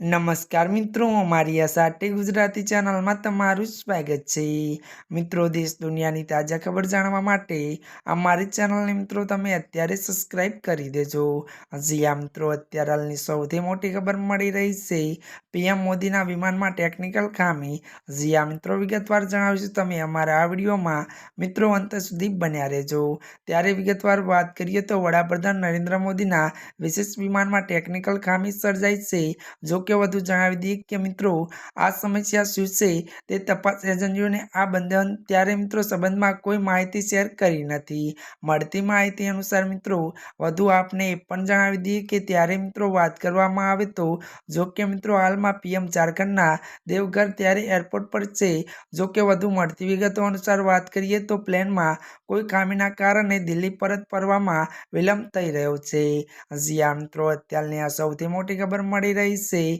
નમસ્કાર મિત્રો અમારી આ સાટી ગુજરાતી ચેનલમાં તમારું સ્વાગત છે. મિત્રો, દેશ દુનિયાની તાજા ખબર જાણવા માટે અમારી ચેનલને મિત્રો તમે અત્યારે સબસ્ક્રાઇબ કરી દેજો. હજી આ મિત્રો, અત્યારે હાલની સૌથી મોટી ખબર મળી રહી છે પીએમ મોદીના વિમાનમાં ટેકનિકલ ખામી. હજી આ મિત્રો, વિગતવાર જણાવીશું તમે અમારા આ વિડીયોમાં. મિત્રો, અંત સુધી બન્યા રહેજો. ત્યારે વિગતવાર વાત કરીએ તો વડાપ્રધાન નરેન્દ્ર મોદીના વિશેષ વિમાનમાં ટેકનિકલ ખામી સર્જાઈ છે. જો કે વધુ જણાવી દઈએ કે મિત્રો, આ સમસ્યા શું છે તે તપાસ એજન્સીઓને આ બંધન ત્યારે મિત્રો સંબંધમાં કોઈ માહિતી શેર કરી નથી. મળતી માહિતી અનુસાર મિત્રો, વધુ આપને એ પણ જણાવી દઈએ કે ત્યારે મિત્રો વાત કરવામાં આવે તો, જો કે મિત્રો હાલમાં પીએમ ઝારખંડના દેવઘર ત્યારે એરપોર્ટ પર છે. જો કે વધુ મળતી વિગતો અનુસાર વાત કરીએ તો પ્લેનમાં કોઈ ખામીના કારણે દિલ્હી પરત ફરવામાં વિલંબ થઈ રહ્યો છે. જી આ મિત્રો, અત્યારની આ સૌથી મોટી ખબર મળી રહી છે.